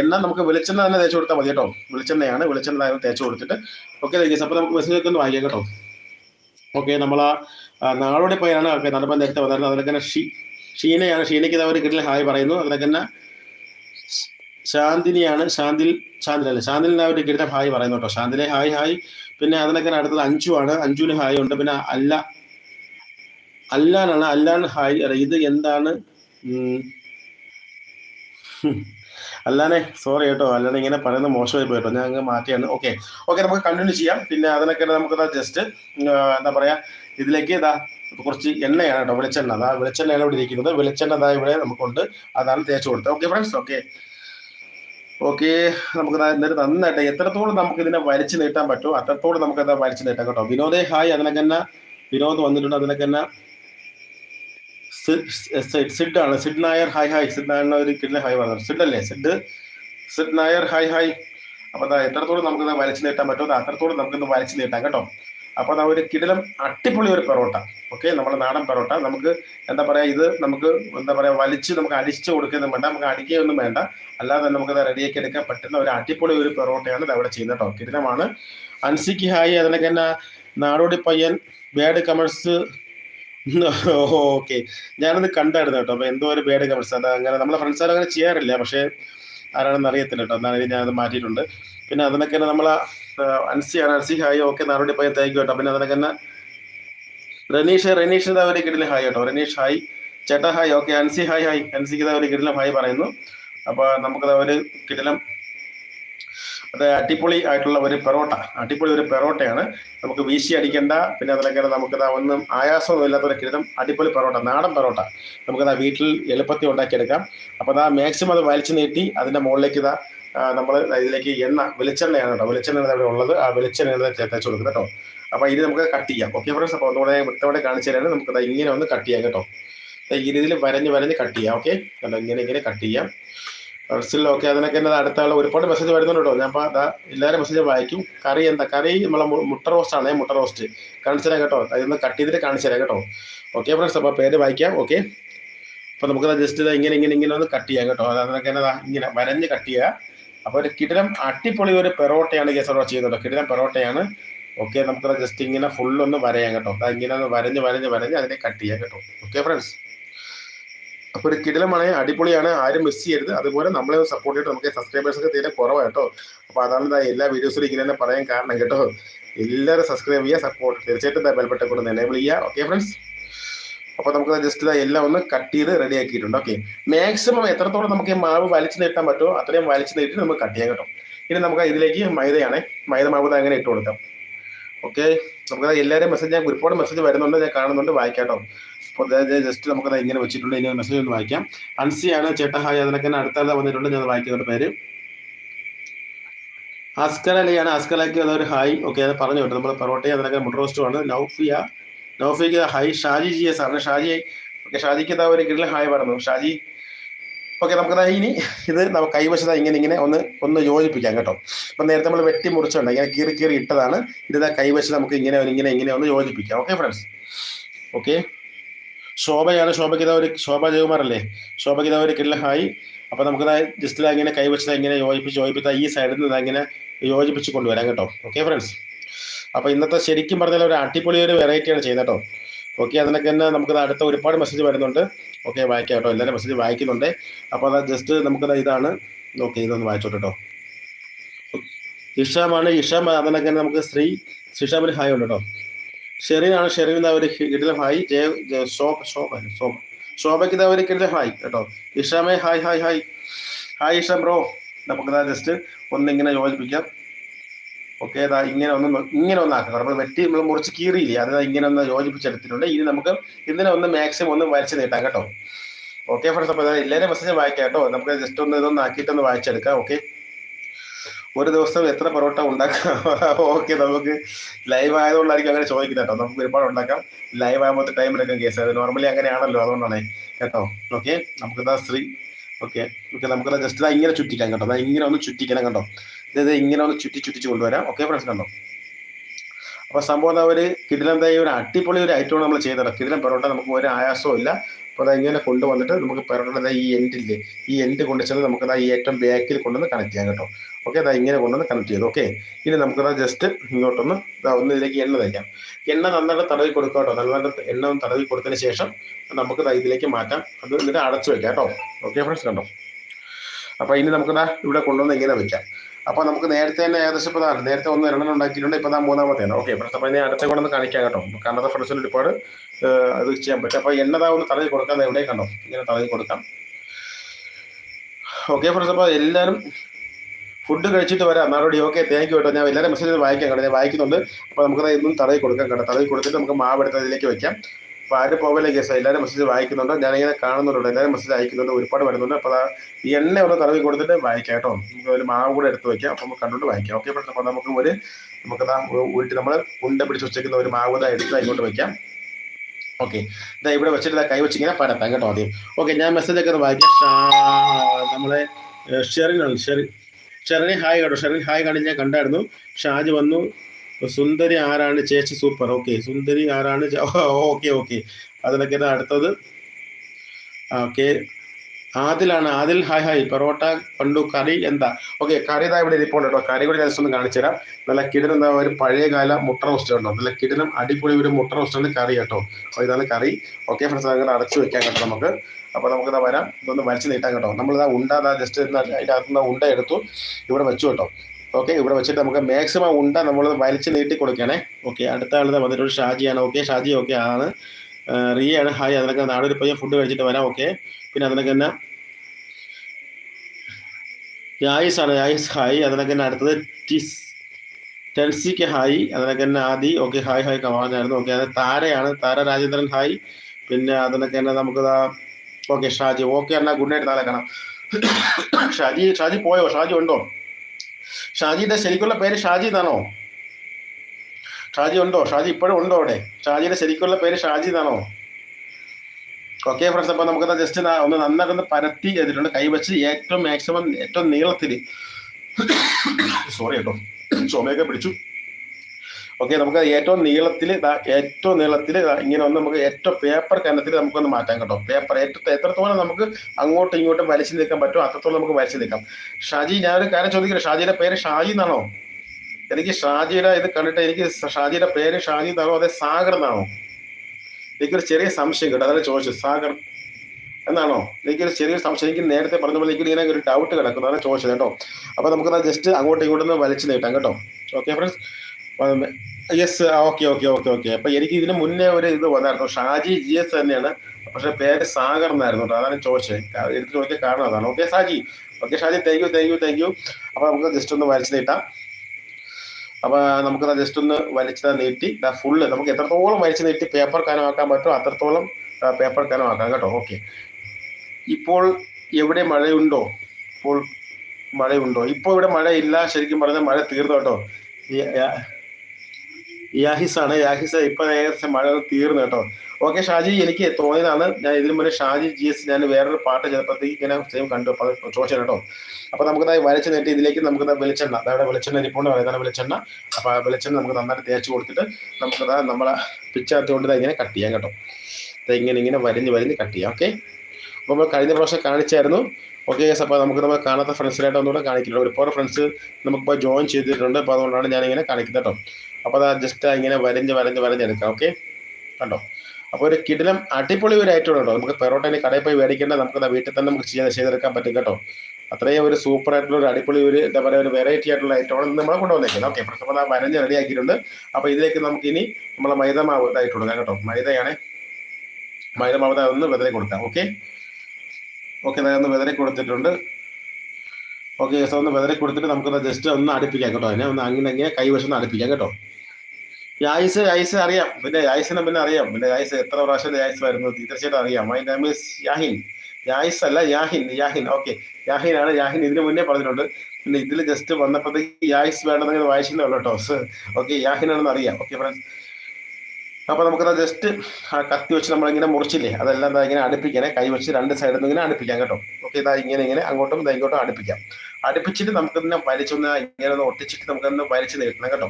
എണ്ണ നമുക്ക് വെളിച്ചെണ്ണ തന്നെ തേച്ച് കൊടുത്താൽ മതി കേട്ടോ. വെളിച്ചെണ്ണയാണ്. വെളിച്ചെണ്ണ തേച്ച് കൊടുത്തിട്ട്. ഓക്കെ അപ്പൊ നമുക്ക് മെസ്സേജ് ഒക്കെ ഒന്ന് വായിക്കാം കേട്ടോ. ഓക്കെ നമ്മൾ ആ നാടോടി പോയാണ്. നടപ്പം നേരത്തെ വന്നിരുന്നത് അതിലൊക്കെ തന്നെ ഷീ ഷീനയാണ്. ഷീനയ്ക്ക് അവർ കിട്ടിൽ ഹായ് പറയുന്നു. അതിലൊക്കെ തന്നെ ശാന്തിനിയാണ്. ശാന്തിൽ അല്ലേ ശാന്തിലിന് അവർ കിട്ടിയ ഹായ് പറയുന്നു കേട്ടോ. ശാന്തിലെ ഹായ് ഹായ്. പിന്നെ അതിനൊക്കെ അടുത്തത് അഞ്ചു ആണ്. അഞ്ചുവിന് ഹായ് ഉണ്ട്. പിന്നെ അല്ല അല്ലാനാണ് അല്ലാൻ ഹായ്. ഇത് എന്താണ്. അല്ലാനെ സോറി കേട്ടോ. അല്ലാതെ ഇങ്ങനെ പറയുന്നത് മോശമായി പോയി കേട്ടോ. ഞാൻ അങ്ങ് മാറ്റിയാണ്. ഓക്കെ ഓക്കെ നമുക്ക് കണ്ടിന്യൂ ചെയ്യാം. പിന്നെ അതിനൊക്കെ നമുക്ക് ജസ്റ്റ് എന്താ പറയാ ഇതിലേക്ക് ഇതാ കുറച്ച് എണ്ണയാണ് കേട്ടോ. വെളിച്ചെണ്ണ. അതാ വെളിച്ചെണ്ണയാണ് ഇവിടെ ഇരിക്കുന്നത്. വെളിച്ചെണ്ണ അതാ ഇവിടെ നമുക്കുണ്ട്. അതാണ് തേച്ച് കൊടുത്തത്. ഓക്കെ ഫ്രണ്ട്സ് ഓക്കെ ഓക്കെ നമുക്ക് എന്തായാലും നന്നായിട്ട് എത്രത്തോളം നമുക്ക് ഇതിനെ വലിച്ചു നീട്ടാൻ പറ്റുമോ അത്രത്തോളം നമുക്ക് അത് വലിച്ചു നീട്ടാം കേട്ടോ. വിനോദേ ഹായ്. അതിനൊക്കെ തന്നെ വിനോദ് വന്നിട്ടുണ്ട്. അതിനൊക്കെ തന്നെ സിഡ് ആണ് സിഡ് നായർ ഹായ് ഹായ് സിഡ് നായർ ഒരു കിട്ടിലെ ഹായ് പറഞ്ഞു സിഡ് അല്ലേ സിഡ്. സിഡ് നായർ ഹായ് ഹായ് അപ്പൊ അതാ എത്രത്തോളം നമുക്ക് വലിച്ചു നീട്ടാൻ പറ്റുമോ? ദാ അത്രത്തോളം നമുക്ക് ഇത് വലിച്ചു നീട്ടാം കേട്ടോ. അപ്പൊ അതാ ഒരു കിടിലം അട്ടിപ്പൊളി ഒരു പെറോട്ട. ഓക്കെ? നമ്മുടെ നാടൻ പെറോട്ട. നമുക്ക് എന്താ പറയാ ഇത് നമുക്ക് എന്താ പറയാ വലിച്ച് നമുക്ക് അടിച്ചു കൊടുക്കുകയൊന്നും വേണ്ട. നമുക്ക് അടിക്കുകയൊന്നും വേണ്ട. അല്ലാതെ തന്നെ നമുക്ക് റെഡിയാക്കി എടുക്കാൻ പറ്റുന്ന ഒരു അട്ടിപ്പൊളി ഒരു പെറോട്ടയാണ് ഇത് അവിടെ ചെയ്യുന്നത് കേട്ടോ. കിടിലമാണ്. അൻസിക്ക് ഹായ്. അതിനൊക്കെ തന്നെ നാടോടി പയ്യൻ ബാഡ് കമേഴ്സ് ഓക്കെ. ഞാനത് കണ്ടായിരുന്നു കേട്ടോ. അപ്പൊ എന്തോ ഒരു കമേഴ്സ് അത് അങ്ങനെ നമ്മളെ ഫ്രണ്ട്സ് ആരും അങ്ങനെ ചെയ്യാറില്ല. പക്ഷേ ആരാണെന്ന് അറിയത്തില്ല കേട്ടോ. എന്നാലും ഞാനത് മാറ്റിയിട്ടുണ്ട്. പിന്നെ അതിനൊക്കെ തന്നെ നമ്മളെ അൻസിയാണ് അൻസി ഹായ് ഓക്കെ നാടോടി പയ്യൻ താങ്ക് കേട്ടോ. പിന്നെ അതിനൊക്കെ തന്നെ റനീഷ് റനീഷ് ഇതാവരെ ഒരു ഹായ് കേട്ടോ. റനീഷ് ഹായ് ചേട്ടാ hi okay Ansi hi hi അൻസിക്ക് ഇതാവരെ ഒരു ഹായ് പറയുന്നു. അപ്പൊ നമുക്കത് ഒരു കിടിലം അത് അടിപൊളി ആയിട്ടുള്ള ഒരു പെറോട്ട. അടിപൊളി ഒരു പെറോട്ടയാണ്. നമുക്ക് വീശി അടിക്കേണ്ട പിന്നെ അതിലൊക്കെ നമുക്കത് ഒന്നും ആയാസമൊന്നും ഇല്ലാത്തൊരു കിരുതം അടിപൊളി പെറോട്ട നാടൻ പെറോട്ട. നമുക്കത് വീട്ടിൽ എളുപ്പത്തിൽ ഉണ്ടാക്കിയെടുക്കാം. അപ്പോൾ അതാ മാക്സിമം അത് വലിച്ചു നീട്ടി അതിന്റെ മുകളിലേക്ക് ഇതാ നമ്മൾ ഇതിലേക്ക് എണ്ണ വെളിച്ചെണ്ണയാണ് കേട്ടോ. വെളിച്ചെണ്ണ ഇവിടെ ഉള്ളത്. ആ വെളിച്ചെണ്ണ തേച്ച് കൊടുക്കുന്നത് കേട്ടോ. അപ്പോൾ ഇനി നമുക്ക് കട്ട് ചെയ്യാം. ഓക്കെ ഫ്രണ്ട്സ് അപ്പോൾ ഒന്നുകൂടെ വ്യക്തമായിട്ട് കാണിച്ചു തരാണ്. നമുക്ക് ഇങ്ങനെ ഒന്ന് കട്ട് ചെയ്യാം കേട്ടോ. ഈ രീതിയിൽ വരഞ്ഞ് വരഞ്ഞ് കട്ട് ചെയ്യാം. ഓക്കെ കണ്ടോ? ഇങ്ങനെ ഇങ്ങനെ കട്ട് ചെയ്യാം. സ്റ്റിൽ ഓക്കെ അതിനൊക്കെ എന്റെ അടുത്ത ഒരുപാട് മെസ്സേജ് വരുന്നുണ്ട് കേട്ടോ ഞാൻ എല്ലാവരും മെസ്സേജ് വായിക്കും. കറി എന്താ? കറി നമ്മളെ മുട്ട റോസ്റ്റ് ആണ്. മുട്ട റോസ്റ്റ് കാണിച്ചു തരാം കേട്ടോ. അതൊന്ന് കട്ട് ചെയ്തിട്ട് കാണിച്ചു തരാം കേട്ടോ. ഓക്കെ ഫ്രണ്ട്സ് അപ്പോൾ പേര് വായിക്കാം. ഓക്കെ അപ്പോൾ നമുക്ക് ജസ്റ്റ് ഇത് ഇങ്ങനെ ഇങ്ങനെ ഇങ്ങനെ ഒന്ന് കട്ട് ചെയ്യാം കേട്ടോ. അത് അതിനൊക്കെ തന്നെ ദാ ഇങ്ങനെ വരഞ്ഞ് കട്ട് ചെയ്യുക അപ്പോൾ ഒരു കിടിലം അടിപൊളി ഒരു പെറോട്ടയാണ് കേസറോ ചെയ്യുന്നത് കിടിലം പെറോട്ടയാണ്. ഓക്കെ നമുക്ക് ജസ്റ്റ് ഇങ്ങനെ ഫുൾ ഒന്ന് വരയാം കേട്ടോ. ഇങ്ങനെ ഒന്ന് വരഞ്ഞ് വരഞ്ഞ് വരഞ്ഞ് അതിനെ കട്ട് ചെയ്യാം കേട്ടോ. ഓക്കെ ഫ്രണ്ട്സ് അപ്പോൾ ഒരു കിടിലമാണ് അടിപൊളിയാണ്. ആരും മിസ് ചെയ്യരുത്. അതുപോലെ നമ്മളെ സപ്പോർട്ട് ചെയ്തിട്ട് നമുക്ക് സബ്സ്ക്രൈബേഴ്സ് ഒക്കെ തീരെ കുറവാണ് കേട്ടോ. അപ്പൊ അതാണ് എല്ലാ വീഡിയോസിലും ഇങ്ങനെ തന്നെ പറയാൻ കാരണം കേട്ടോ. എല്ലാവരും സബ്സ്ക്രൈബ് ചെയ്യുക സപ്പോർട്ട് തീർച്ചയായിട്ടും ബെൽബട്ടൻ കൊണ്ട് എനേബിൾ ചെയ്യുക. ഓക്കെ ഫ്രണ്ട്സ് അപ്പോൾ നമുക്ക് ജസ്റ്റ് എല്ലാം ഒന്ന് കട്ട് ചെയ്ത് റെഡി ആക്കിയിട്ടുണ്ട്. ഓക്കെ മാക്സിമം എത്രത്തോളം നമുക്ക് ഈ മാവ് വലിച്ചു നീട്ടാൻ പറ്റുമോ അത്രയും വലിച്ചു നീട്ടി നമുക്ക് കട്ട് ചെയ്യാൻ കേട്ടോ. ഇനി നമുക്ക് ഇതിലേക്ക് മൈദയാണ്. മൈദ മാവ് അങ്ങനെ ഇട്ട് കൊടുക്കാം. ഓക്കെ നമുക്ക് എല്ലാവരും മെസ്സേജ് ഞാൻ ഒരുപാട് മെസ്സേജ് വരുന്നുണ്ട്. ഞാൻ കാണുന്നുണ്ട്. വായിക്കാം കേട്ടോ. അപ്പോൾ ജസ്റ്റ് നമുക്കത് ഇങ്ങനെ വെച്ചിട്ടുണ്ട്. ഇനി മെസ്സേജ് ഒന്ന് വായിക്കാം. അൻസിയാണ് ചേട്ടാ ഹായ്. അതിനൊക്കെ തന്നെ അടുത്ത ആളെ വന്നിട്ടുണ്ട്. ഞാൻ വായിക്കുന്നവരുടെ പേര്. അസ്കർ അലിയാണ്. അസ്കലയ്ക്ക് അതൊരു ഹായ്. ഓക്കെ അത് പറഞ്ഞു കേട്ടോ. നമ്മൾ പൊറോട്ടയും അതിനൊക്കെ മുട്ട റോസ്റ്റുമാണ് നൗഫിയ. നൗഫിക്ക് ഹായ്. ഷാജി ജിയെ സാറിന് ഷാജി ഓക്കെ ഷാജിക്ക് ഇതാ ഒരു കിടിലൻ ഹായ് പറഞ്ഞു ഷാജി ഓക്കെ നമുക്കതാ ഇനി ഇത് നമുക്ക് കൈവശത ഇങ്ങനെ ഇങ്ങനെ ഒന്ന് ഒന്ന് യോജിപ്പിക്കാം കേട്ടോ. അപ്പം നേരത്തെ നമ്മൾ വെട്ടി മുറിച്ചുണ്ട് ഇങ്ങനെ കീറി കീറി ഇട്ടതാണ്. ഇതാ കൈവശം നമുക്ക് ഇങ്ങനെ ഇങ്ങനെ ഇങ്ങനെ ഒന്ന് യോജിപ്പിക്കാം. Okay friends okay. ശോഭയാണ് ശോഭയ്ക്ക് ഒരു ശോഭ ജയകുമാറല്ലേ? ശോഭയ്ക്ക് ഒരു കിള്ളഹായി അപ്പൊ അപ്പോൾ നമുക്കിതാ ജസ്റ്റ് ഇങ്ങനെ കൈവച്ചത് ഇങ്ങനെ യോജിപ്പിച്ച് യോജിപ്പിച്ച ഈ സൈഡിൽ നിന്ന് ഇങ്ങനെ യോജിപ്പിച്ച് കൊണ്ടുവരാം കേട്ടോ. ഓക്കെ ഫ്രണ്ട്സ് അപ്പോൾ ഇന്നത്തെ ശരിക്കും പറഞ്ഞാൽ ഒരു അടിപൊളി ഒരു വെറൈറ്റിയാണ് ചെയ്യുന്നത് കേട്ടോ. ഓക്കെ അതിനൊക്കെ തന്നെ നമുക്ക് അടുത്ത ഒരുപാട് മെസ്സേജ് വരുന്നുണ്ട്. ഓക്കെ വായിക്കാം കേട്ടോ. എല്ലാവരും മെസ്സേജ് വായിക്കുന്നുണ്ട്. അപ്പോൾ അത് ജസ്റ്റ് നമുക്ക് ഇതാണ്. ഓക്കെ ഇതൊന്ന് വായിച്ചോട്ടെ കേട്ടോ. ഇഷാമാണ് ഇഷാം അതിനൊക്കെ നമുക്ക് ശ്രീ ശ്രീഷാമിന് ഹായ് ഉണ്ട് കേട്ടോ. ഷെറിനാണ് ഷെറിന് ഒരു കിടിലം ഹായ് ജയ ശോഭ ശോഭ ശോഭ ശോഭയ്ക്ക് ഹായ് കേട്ടോ. ഇഷാമേ hi hi hi. Hi Isham bro. നമുക്കിതാ ജസ്റ്റ് ഒന്നിങ്ങനെ യോജിപ്പിക്കാം. ഓക്കെ ഇതാ ഇങ്ങനെ ഒന്ന് ഇങ്ങനെ ഒന്ന് ആക്കാം. നമ്മൾ വെട്ടി നമ്മൾ മുറിച്ച് കീറിയില്ലേ അത് ഇങ്ങനെ ഒന്ന് യോജിപ്പിച്ചെടുത്തിട്ടുണ്ട്. ഇനി നമുക്ക് ഇതിനെ ഒന്ന് മാക്സിമം ഒന്ന് വരച്ച് നീട്ടാം കേട്ടോ. ഓക്കെ ഫ്രണ്ട്സ് അപ്പോൾ എല്ലാവരും മെസ്സേജ് വായിക്കാം കേട്ടോ. നമുക്ക് ജസ്റ്റ് ഒന്ന് ഇതൊന്ന് ആക്കിയിട്ടൊന്ന് വായിച്ചെടുക്കാം. ഓക്കെ. ഒരു ദിവസം എത്ര പൊറോട്ട ഉണ്ടാക്കാം? ഓക്കെ നമുക്ക് ലൈവ് ആയതുകൊണ്ടായിരിക്കും അങ്ങനെ ചോദിക്കുന്നത് കേട്ടോ. നമുക്ക് ഒരുപാട് ഉണ്ടാക്കാം. ലൈവ് ആകുമ്പോൾ ടൈം എടുക്കും കേസ്. അത് നോർമലി അങ്ങനെയാണല്ലോ അതുകൊണ്ടാണ്. കേട്ടോ? ഓക്കെ നമുക്കിതാ ശ്രീ. ഓക്കെ ഓക്കെ നമുക്കത് ജസ്റ്റ് ഇങ്ങനെ ചുറ്റിക്കാം കേട്ടോ. അതാ ഇങ്ങനെ ഒന്ന് ചുറ്റിക്കണം കണ്ടോ? ഇത് ഇങ്ങനെ ഒന്ന് ചുറ്റി ചുറ്റിച്ച് കൊണ്ടുവരാം. ഓക്കെ ഫ്രണ്ട്സ് കണ്ടോ? അപ്പോൾ സംഭവം എന്താ ഒരു കിടിലം ഒരു അടിപൊളി ഒരു ഐറ്റമാണ് നമ്മൾ ചെയ്തത്. കിടിലം പൊറോട്ട നമുക്ക് ഒരു ആയാസവും ഇല്ല. അപ്പോൾ അത് ഇങ്ങനെ കൊണ്ടുവന്നിട്ട് നമുക്ക് പൊറോട്ട ഈ എൻഡില്ലേ ഈ എൻഡ് കൊണ്ടുവച്ചാൽ നമുക്ക് ഈ ഏറ്റവും ബാക്കിൽ കൊണ്ടുവന്ന് കണക്ട് ചെയ്യാം കേട്ടോ. ഓക്കെ അതാ ഇങ്ങനെ കൊണ്ടുവന്ന് കണക്ട് ചെയ്തു. ഓക്കെ ഇനി നമുക്കതാ ജസ്റ്റ് ഇങ്ങോട്ടൊന്ന് ഒന്ന് ഇതിലേക്ക് എണ്ണ തയ്ക്കാം എണ്ണ നന്നായിട്ട് തടവി കൊടുക്കുക കേട്ടോ. നന്നായിട്ട് എണ്ണ ഒന്ന് തടവി കൊടുത്തതിന് ശേഷം നമുക്ക് ഇതിലേക്ക് മാറ്റാം. അത് എന്നിട്ട് അടച്ചു വെക്കാം കേട്ടോ. ഓക്കെ ഫ്രണ്ട്സ് കണ്ടോ? അപ്പോൾ ഇനി നമുക്കതാ ഇവിടെ കൊണ്ടുവന്ന് ഇങ്ങനെ വെക്കാം. അപ്പോൾ നമുക്ക് നേരത്തെ തന്നെ ഏകദേശം ഇപ്പോൾ നേരത്തെ ഒന്ന് രണ്ടെണ്ണം ഉണ്ടാക്കിയിട്ടുണ്ട്. ഇപ്പോൾ ദാ മൂന്നാമത്തെയാണ് ഓക്കെ ഫ്രണ്ട്സ് അപ്പോൾ ഇനി അടുത്ത കൊണ്ടൊന്ന് കാണിക്കാം കേട്ടോ. കണ്ടത് ഫ്രണ്ട്സിന് ഒരുപാട് അത് ചെയ്യാൻ പറ്റും. അപ്പോൾ എണ്ണ ദാ ഒന്ന് തടവി കൊടുക്കാം. എവിടെ കണ്ടോ? ഇങ്ങനെ തടവി കൊടുക്കാം. ഓക്കെ ഫ്രണ്ട്സ് അപ്പോൾ എല്ലാവരും ഫുഡ് കഴിച്ചിട്ട് വരാം. മറുപടി ഓക്കെ താങ്ക് യു കേട്ടോ. ഞാൻ എല്ലാവരും മെസ്സേജ് വായിക്കാം കേട്ടോ. ഞാൻ വായിക്കുന്നുണ്ട്. അപ്പോൾ നമുക്ക് ഇന്നും തടവി കൊടുക്കാം കേട്ടോ. തടവി കൊടുത്തിട്ട് നമുക്ക് മാവെടുത്ത് അതിലേക്ക് വെക്കാം. അപ്പോൾ ആരും പോകലേ കേസ് എല്ലാവരും മെസ്സേജ് വായിക്കുന്നുണ്ട്. ഞാനിങ്ങനെ കാണുന്നുണ്ട്. എല്ലാവരും മെസ്സേജ് അയക്കുന്നുണ്ട്. ഒരുപാട് വരുന്നുണ്ട്. അപ്പോൾ ആ എണ്ണ ഒന്ന് തടവി കൊടുത്തിട്ട് വായിക്കാം കേട്ടോ. നമുക്ക് ഒരു മാവ് കൂടെ എടുത്ത് വെക്കാം. അപ്പോൾ നമുക്ക് കണ്ടുകൊണ്ട് വായിക്കാം. ഓക്കെ അപ്പോൾ നമുക്ക് ഒരു നമുക്ക് ഉരുട്ടി നമ്മൾ ഉണ്ട പിടിച്ച് വെച്ചേക്കുന്ന ഒരു മാവ് എടുത്ത് അങ്ങോട്ട് വെക്കാം. ഓക്കെ ഇതാ ഇവിടെ വെച്ചിട്ട് കൈ വെച്ച് ഇങ്ങനെ പരത്താം കേട്ടോ ആദ്യം. ഓക്കെ ഞാൻ മെസ്സേജ് ഒക്കെ വായിക്കാം. നമ്മളെ ഷെറിനാണ്. ഷെറിൻ ഷെറിനെ ഹായ് കേട്ടോ ഷെറിൻ ഹായ് കാണി ഞാൻ കണ്ടായിരുന്നു. ഷാജ് വന്നു. സുന്ദരി ആരാണ്? ചേച്ചി സൂപ്പർ. ഓക്കെ. സുന്ദരി ആരാണ്? Okay okay. അതിനൊക്കെ ഇതാ അടുത്തത്. Okay. ആദിലാണ്. Adil hi hi. Parotta കണ്ടു. കറി എന്താ? ഓക്കെ കറി ഇതാ ഇവിടെ ഇരിപ്പുണ്ട് കേട്ടോ. കറി കൂടി ഞാൻ ഒന്ന് കാണിച്ചു തരാം. നല്ല കിടിലം എന്താ ഒരു പഴയകാല മുട്ട റോസ്റ്റ് ഉണ്ടോ നല്ല കിടനം അടിപൊളി ഒരു മുട്ട റോസ്റ്റാണ് കറി കേട്ടോ. അപ്പോൾ ഇതാണ് കറി. ഓക്കെ ഫ്രണ്ട്സ് അങ്ങനെ അടച്ചു വെക്കാൻ കേട്ടോ നമുക്ക്. അപ്പോൾ നമുക്കിതാ വരാം. ഇതൊന്ന് വലിച്ച് നീട്ടാം കേട്ടോ. നമ്മളിതാ ഉണ്ട അതാ ജസ്റ്റ് അതിന്റെ അകത്തുനിന്ന് ഉണ്ട എടുത്തു. ഇവിടെ വെച്ചു കേട്ടോ. ഓക്കെ ഇവിടെ വെച്ചിട്ട് നമുക്ക് മാക്സിമം ഉണ്ട നമ്മൾ വലിച്ച് നീട്ടി കൊടുക്കണേ. ഓക്കെ അടുത്ത ആളിതാ വന്നിട്ട് ഷാജിയാണ് ഓക്കെ ഷാജി ഓക്കെ ആണ്. റിയാണ് ഹായ് അതിനൊക്കെ നാടൊരു പയ്യൻ ഫുഡ് കഴിച്ചിട്ട് വരാം. ഓക്കെ പിന്നെ അതിനൊക്കെ തന്നെ യായിസ് ആണ്. യായിസ് ഹായ് അതിനൊക്കെ തന്നെ അടുത്തത്? ടിസ് ടെൻസിക്ക് ഹായ് അതിനൊക്കെ തന്നെ ആദി? ഓക്കെ ഹായ് ഹായ് കമാഞ്ഞായിരുന്നു ഓക്കെ അത് താരയാണ്. താര രാജേന്ദ്രൻ ഹായ് പിന്നെ അതിനൊക്കെ തന്നെ നമുക്ക് ഓക്കെ ഷാജി ഓക്കെ എന്നാൽ ഗുഡ് നൈറ്റ് നാളെ കാണാം. ഷാജി ഷാജി പോയോ? ഷാജി ഉണ്ടോ? ഷാജിയുടെ ശരിക്കുള്ള പേര് ഷാജി എന്നാണോ? ഷാജി ഉണ്ടോ? ഷാജി ഇപ്പോഴും ഉണ്ടോ അവിടെ? ഷാജിയുടെ ശരിക്കുള്ള പേര് ഷാജി എന്നാണോ? ഓക്കെ ഫ്രണ്ട്സ് അപ്പോൾ നമുക്കത് ജസ്റ്റ് ഒന്ന് നന്നായിട്ടൊന്ന് പരത്തി ചെയ്തിട്ടുണ്ട് കൈവച്ച് ഏറ്റവും മാക്സിമം ഏറ്റവും നീളത്തിൽ സോറി കേട്ടോ. ചുമയൊക്കെ പിടിച്ചു. ഓക്കെ നമുക്ക് ഏറ്റവും നീളത്തിൽ ഏറ്റവും നീളത്തിൽ ഇങ്ങനെ ഒന്ന് നമുക്ക് ഏറ്റവും പേപ്പർ കനത്തിൽ നമുക്കൊന്ന് മാറ്റാം കേട്ടോ. പേപ്പർ ഏറ്റവും എത്രത്തോളം നമുക്ക് അങ്ങോട്ടും ഇങ്ങോട്ടും വലിച്ചു നിൽക്കാൻ പറ്റും അത്രത്തോളം നമുക്ക് വലിച്ചു നിൽക്കാം. ഷാജി ഞാനൊരു കാര്യം ചോദിക്കട്ടെ? ഷാജിയുടെ പേര് ഷാജി എന്നാണോ? എനിക്ക് ഷാജിയുടെ ഇത് കണ്ടിട്ട് എനിക്ക് ഷാജിയുടെ പേര് ഷാജി എന്നാണോ? അതെ സാഗർ എന്നാണോ? എനിക്കൊരു ചെറിയ സംശയം കേട്ടോ അതാണ് ചോദിച്ചു സാഗർ എന്നാണോ? എനിക്കൊരു ചെറിയ സംശയം. എനിക്ക് നേരത്തെ പറഞ്ഞ പോലെ എനിക്ക് ഇങ്ങനെ ഒരു ഡൗട്ട് കിടക്കുന്നതാണ് ചോദിച്ചത് കേട്ടോ. അപ്പോൾ നമുക്കത് ജസ്റ്റ് അങ്ങോട്ടും ഇങ്ങോട്ടൊന്ന് വലിച്ചു നീട്ടാം കേട്ടോ. Okay friends yes okay okay okay okay അപ്പൊ എനിക്ക് ഇതിന് മുന്നേ ഒരു ഇത് വന്നായിരുന്നു. ഷാജി ജി എസ് തന്നെയാണ്. പക്ഷെ പേര് സാഗർ എന്നായിരുന്നു കേട്ടോ. അതാണ് ചോദിച്ചത്. എടുത്ത് ചോദിക്കാൻ കാരണം അതാണ്. Okay Shaji. Okay Shaji thank you thank you thank you അപ്പൊ നമുക്ക് ജസ്റ്റ് ഒന്ന് വലിച്ചു നീട്ടാം. അപ്പൊ നമുക്ക് ജസ്റ്റ് ഒന്ന് വലിച്ചത് നീട്ടി. ഫുള്ള് നമുക്ക് എത്രത്തോളം വലിച്ചു നീട്ടി പേപ്പർ കനമാക്കാൻ പറ്റുമോ അത്രത്തോളം പേപ്പർ കനമാക്കാം കേട്ടോ. ഓക്കെ ഇപ്പോൾ എവിടെ മഴയുണ്ടോ? ഇപ്പോൾ മഴയുണ്ടോ? ഇപ്പോൾ ഇവിടെ ഇല്ല ശരിക്കും പറഞ്ഞാൽ മഴ തീർന്നു കേട്ടോ. ഈ- യാ- യാഹിസ് ഇപ്പൊ ഏകദേശം മഴ തീർന്നു കേട്ടോ. ഓക്കെ ഷാജി എനിക്ക് തോന്നിയതാണ്. ഞാൻ ഇതിനു മുന്നേ ഷാജി ജി എസ് ഞാൻ വേറൊരു പാട്ട് ചിലപ്പോഴത്തേക്ക് ഇങ്ങനെ സെയിം കണ്ടു. ചോദിച്ചു കേട്ടോ. അപ്പൊ നമുക്ക് വരച്ച് നീട്ടി ഇതിലേക്ക് നമുക്ക് വെളിച്ചെണ്ണ. അതായത് വെളിച്ചെണ്ണ ഇരിപ്പുണ്ട്. പറയുന്നതാണ് വെളിച്ചെണ്ണ. അപ്പൊ വെളിച്ചെണ്ണ നമുക്ക് നന്നായിട്ട് തേച്ച് കൊടുത്തിട്ട് നമുക്ക് നമ്മളെ പിച്ചാത്തി കൊണ്ട് ഇങ്ങനെ കട്ട് ചെയ്യാം കേട്ടോ. ഇങ്ങനെ ഇങ്ങനെ വരിഞ്ഞ് വരിഞ്ഞ് കട്ട് ചെയ്യാം. ഓക്കെ? അപ്പോൾ നമ്മൾ കഴിഞ്ഞ പ്രാവശ്യം കാണിച്ചായിരുന്നു. ഓക്കെ യെസ് അപ്പോൾ നമുക്ക് നമ്മൾ കാണാത്ത ഫ്രണ്ട്സിനായിട്ട് ഒന്നുകൂടെ കാണിക്കില്ല. ഒരുപാട് ഫ്രണ്ട്സ് നമുക്കിപ്പോൾ ജോയിൻ ചെയ്തിട്ടുണ്ട്. അപ്പോൾ അതുകൊണ്ടാണ് ഞാനിങ്ങനെ കാണിക്കുന്നത് കേട്ടോ. അപ്പോൾ അത് ജസ്റ്റ് ഇങ്ങനെ വരഞ്ഞ് വരഞ്ഞ് വരഞ്ഞെടുക്കാം. ഓക്കെ കണ്ടോ? അപ്പോൾ ഒരു കിടിലം അടിപൊളി ഒരു ഐറ്റം കേട്ടോ. നമുക്ക് പെറോട്ടേനെ കടയിൽ പോയി മേടിക്കേണ്ട. നമുക്ക് വീട്ടിൽ തന്നെ നമുക്ക് ചെയ്ത് ചെയ്തെടുക്കാൻ പറ്റും കേട്ടോ. അത്രയും ഒരു സൂപ്പർ ആയിട്ടുള്ള ഒരു അടിപൊളി ഒരു എന്താ പറയുക ഒരു വെറൈറ്റി ആയിട്ടുള്ള ഐറ്റമാണ് നമ്മളെ കൊണ്ടുവന്നേക്കുന്നത്. ഓക്കെ ഫസ്റ്റ് അപ്പോൾ ആ വരഞ്ഞ് റെഡി ആക്കിയിട്ടുണ്ട്. അപ്പോൾ ഇതിലേക്ക് നമുക്ക് ഇനി നമ്മളെ മൈദ മാവ് ഇതായിട്ട് കൊടുക്കാം കേട്ടോ. മൈദയാണ്. മൈദ മാവ് ഒന്ന് വെതറി കൊടുക്കാം. ഓക്കെ ഓക്കെ ഒന്ന് വെതറി കൊടുത്തിട്ടുണ്ട്. ഓക്കെ സോ ഒന്ന് വെതറി കൊടുത്തിട്ട് നമുക്ക് ജസ്റ്റ് ഒന്ന് അടുപ്പിക്കാം കേട്ടോ അതിനെ. ഒന്ന് അങ്ങനെ അങ്ങനെ കൈവശം അടുപ്പിക്കാം കേട്ടോ. ഈ ആയുസ് അറിയാം. പിന്നെ ആയുസിനെ പിന്നെ അറിയാം. പിന്നെ ആയുസ് എത്ര പ്രാവശ്യം ആയുസ് വരുന്നത്? തീർച്ചയായിട്ടും അറിയാം. മൈ നെയിം ഈസ് യാഹിൻ യായിസ് അല്ല യാഹിൻ യാഹിൻ ഓക്കെ യാഹിൻ ആണ് യാഹിൻ ഇതിനു മുന്നേ പറഞ്ഞിട്ടുണ്ട്. പിന്നെ ഇതിൽ ജസ്റ്റ് വന്നപ്പോഴത്തേക്ക് യായിസ് വേണമെന്ന് വായിച്ചേ ഉള്ളൂ കേട്ടോ. ഓക്കെ യാഹിൻ ആണെന്ന് അറിയാം. ഓക്കെ ഫ്രണ്ട്സ് അപ്പൊ നമുക്കത് ജസ്റ്റ് ആ കത്തി വെച്ച് നമ്മളിങ്ങനെ മുറിച്ചില്ലേ? അതെല്ലാം ഇതാ ഇങ്ങനെ അടുപ്പിക്കണേ. കൈ വെച്ച് രണ്ട് സൈഡിൽ നിന്ന് ഇങ്ങനെ അടുപ്പിക്കാം കേട്ടോ. ഓക്കെ ഇതാ ഇങ്ങനെ ഇങ്ങനെ അങ്ങോട്ടും ഇതാ ഇങ്ങോട്ടും അടുപ്പിക്കാം. അടുപ്പിച്ചിട്ട് നമുക്ക് തന്നെ വലിച്ചൊന്ന് ഇങ്ങനെ ഒന്ന് ഒട്ടിച്ചിട്ട് നമുക്കൊന്ന് വലിച്ച് നീട്ടണം കേട്ടോ.